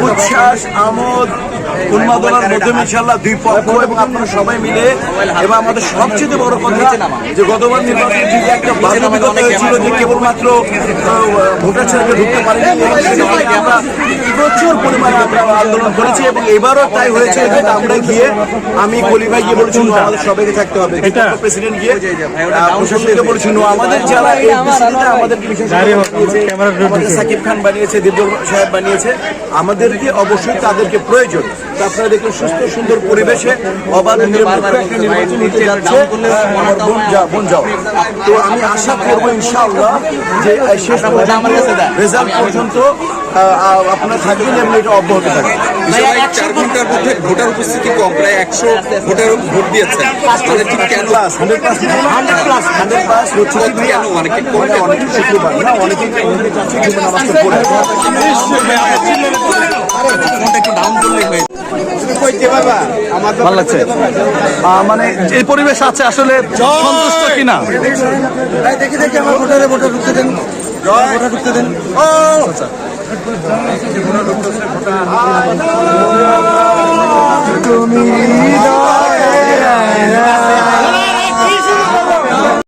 উচ্ছ্বাস আমোদ উন্মাদনার মধ্যে ইনশাল্লাহ দুই পক্ষ এবং আপনারা সবাই মিলে এবং আমাদের সবচেয়ে বড় কথা যে গতবার নির্বাচনে যে একটা বাধ্যবাধকতা হয়েছিল যে কেবলমাত্র ভোটার ছেলেকে ঢুকতে পারেনি আমরা প্রচুর পরিমাণে আমরা আন্দোলন করেছি এবং এবারও তাই হয়েছে যে আমরা গিয়ে আমি কলি ভাই গিয়ে বলেছি "No, আমাদের সবাইকে থাকতে হবে। প্রেসিডেন্ট গিয়ে প্রশাসনকে বলেছি আমাদের যারা এই আমাদের সাকিব খান বানিয়েছে দিব্য সাহেব বানিয়েছে। আমাদেরকে অবশ্যই তাদেরকে প্রয়োজন। আপনারা দেখুন সুস্থ সুন্দর পরিবেশে অবাধ নিরপেক্ষ একটা নির্বাচন হতে যাচ্ছে। আমার বোন যা বোন যাও। তো আমি আশা করব ইনশাআল্লাহ যে শেষ রেজাল্ট পর্যন্ত আপনার থাকবেন এবং এটা অব্যাহত থাকবে। চার ঘণ্টার মধ্যে ভোটার উপস্থিতি কম প্রায় একশো ভোটার ভোট দিয়েছেন। মানে ঠিক কেন? Plus hundred plus hundred plus hundred plus হচ্ছে কেন? অনেকে কম অনেকে শুক্রবার। না অনেকে ভালো লাগছে। মানে এই পরিবেশ আছে আসলে সন্তুষ্ট কিনা? দেখি দেখি আমার ভোটারে ভোটার ঢুকতে দেন। ভোটার ঢুকতে দেন। ও! জীবনের